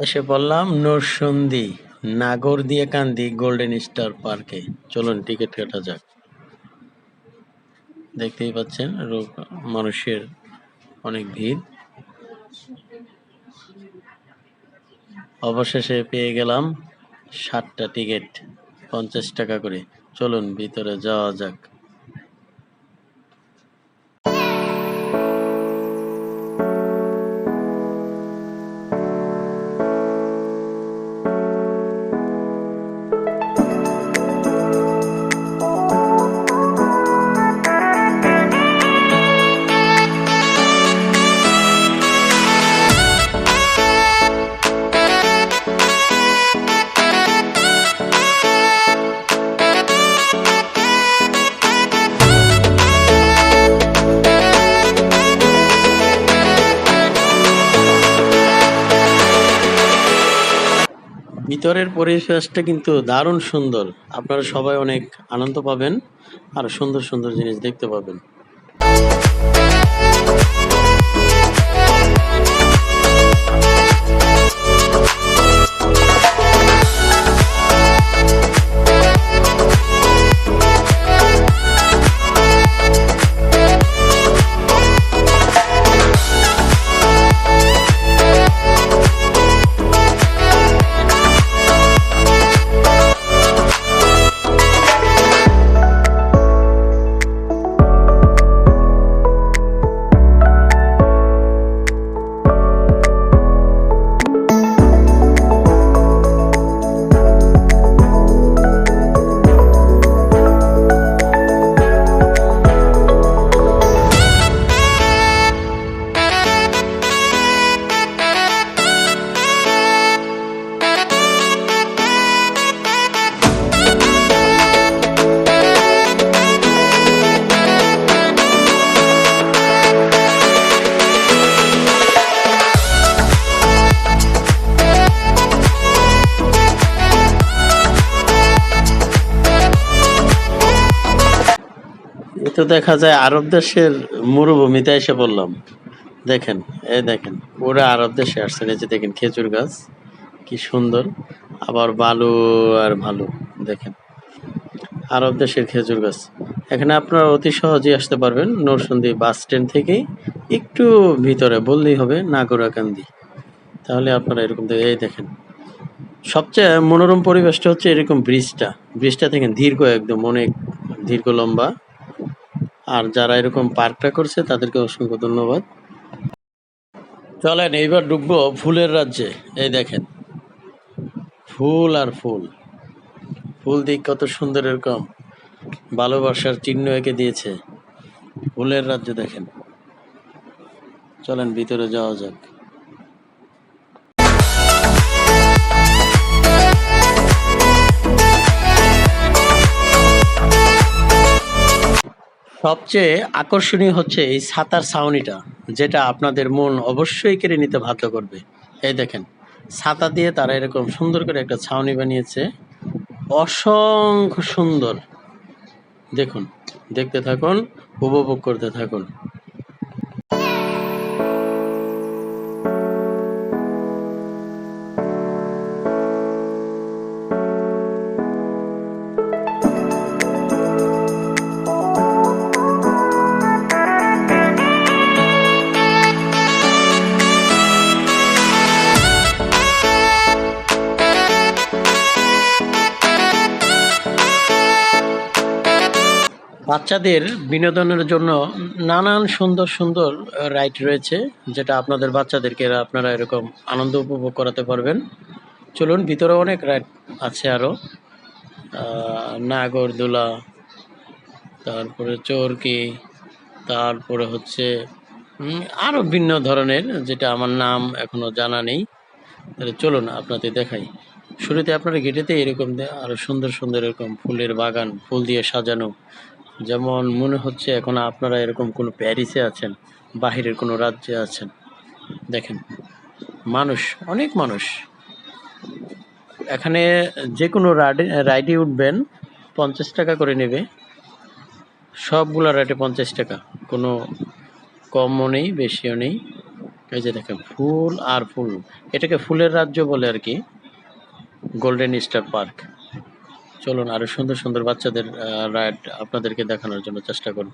এসে বললাম নরসন্দী নাগর দিয়ে কান্দি গোল্ডেন স্টার পার্কে চলুন টিকিট কাটা যাক। দেখতেই পাচ্ছেন, রোগ- মানুষের অনেক ভিড়। অবশেষে পেয়ে গেলাম ষাটটা টিকিট পঞ্চাশ টাকা করে। চলুন, ভিতরে যাওয়া যাক। ভিতরের পরিবেশটা কিন্তু দারুণ সুন্দর। আপনারা সবাই অনেক আনন্দ পাবেন আর সুন্দর সুন্দর জিনিস দেখতে পাবেন। তো দেখা যায় আরব দেশের মরুভূমিতে এসে বললাম দেখেন, এই দেখেন, ওরা আরব দেশে আসছেন এই যে দেখেন, খেজুর গাছ, কি সুন্দর। আবার বালু আর ভালো, দেখেন। আরব দেশের খেজুর গাছ। এখানে আপনারা অতি সহজেই আসতে পারবেন নরসন্দী বাস স্ট্যান্ড থেকে একটু ভিতরে বললেই হবে, নাগরাকান্দি। তাহলে আপনারা এরকম এই দেখেন, সবচেয়ে মনোরম পরিবেশটা হচ্ছে এরকম ব্রিজটা। ব্রিজটা দেখেন, দীর্ঘ একদম, অনেক দীর্ঘ লম্বা। আর যারা এরকম পার্কটা করছে, তাদেরকে অসংখ্য ধন্যবাদ। চলেন, এইবার ডুববো ফুলের রাজ্যে। এই দেখেন, ফুল আর ফুল। ফুল দিক কত সুন্দর এরকম। ভালোবাসার চিহ্ন এঁকে দিয়েছে। ফুলের রাজ্য দেখেন। চলেন, ভিতরে যাওয়া যাক। সবচেয়ে আকর্ষণীয় হচ্ছে এই ছাতার ছাউনিটা, যেটা আপনাদের মন অবশ্যই কেড়ে নিতে বাধ্য করবে। এই দেখেন ছাতা দিয়ে তারা এরকম সুন্দর করে একটা ছাউনি বানিয়েছে। অসংখ্য সুন্দর। দেখুন, দেখতে থাকুন, উপভোগ করতে থাকুন। বাচ্চাদের বিনোদনের জন্য নানান সুন্দর সুন্দর রাইড রয়েছে, যেটা আপনাদের বাচ্চাদেরকে আপনারা এরকম আনন্দ উপভোগ করাতে পারবেন। চলুন, ভিতরে অনেক রাইড আছে আরও নাগরদোলা, তারপরে চরকি, তারপরে হচ্ছে আরও ভিন্ন ধরনের, যেটা আমার নাম এখনও জানা নেই। তাহলে চলুন, আপনাদের দেখাই। শুরুতে আপনারা গেটেতে এরকম দে- আরও সুন্দর সুন্দর এরকম ফুলের বাগান, ফুল দিয়ে সাজানো। যেমন মনে হচ্ছে এখন আপনারা এরকম কোনো প্যারিসে আছেন, বাহিরের কোনো রাজ্যে আছেন। দেখেন, মানুষ, অনেক মানুষ। এখানে যে কোনো রাইডে রাইডে উঠবেন, পঞ্চাশ টাকা করে নেবে। সবগুলো রাইডে পঞ্চাশ টাকা। কোনো কমও নেই, বেশিও নেই। এই যে দেখেন, ফুল আর ফুল। এটাকে ফুলের রাজ্য বলে আর কি গোল্ডেন স্টার পার্ক চলুন আরও সুন্দর সুন্দর বাচ্চাদের রাইড আপনাদেরকে দেখানোর জন্য চেষ্টা করব।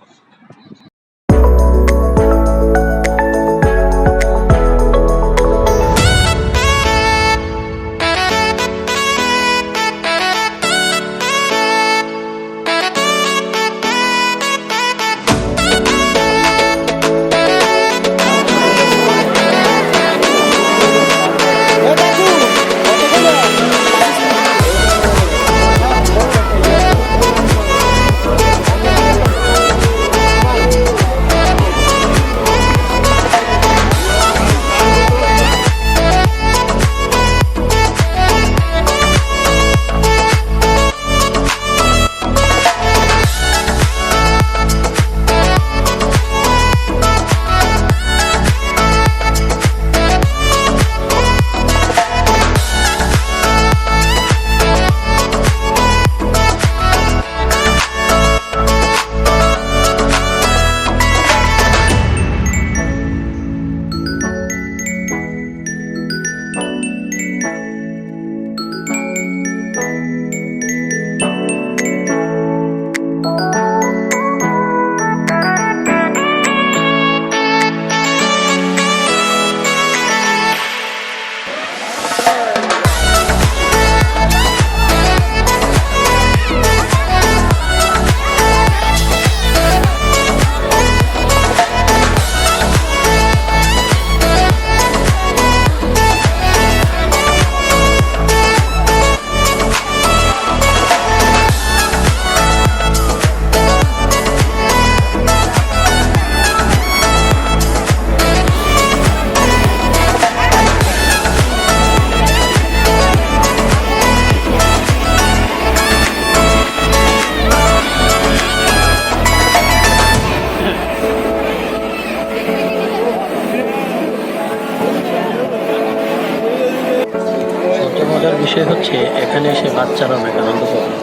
মজার বিষয় হচ্ছে, এখানে এসে বাচ্চারা অনেক আনন্দ পাবে।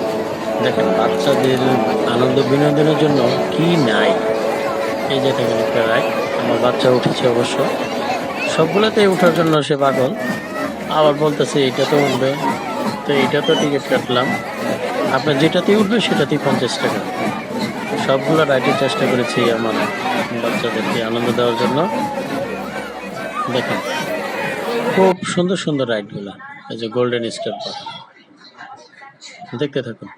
দেখেন, বাচ্চাদের আনন্দ বিনোদনের জন্য কি নাই? এই যে দেখেন একটা রায়, আমার বাচ্চা উঠেছে অবশ্য। সবগুলোতেই ওঠার জন্য সে পাগল। আবার বলতেছে এটা তো উঠবে। তো এটা তো টিকিট কাটলাম। আপনার যেটাতেই উঠবে, সেটাতেই পঞ্চাশ টাকা। সবগুলো রাইডের চেষ্টা করেছি আমার বাচ্চাদেরকে আনন্দ দেওয়ার জন্য। দেখেন, খুব সুন্দর সুন্দর রাইডগুলো। এই যে গোল্ডেন স্টার পার্ক দেখতে থাকুন।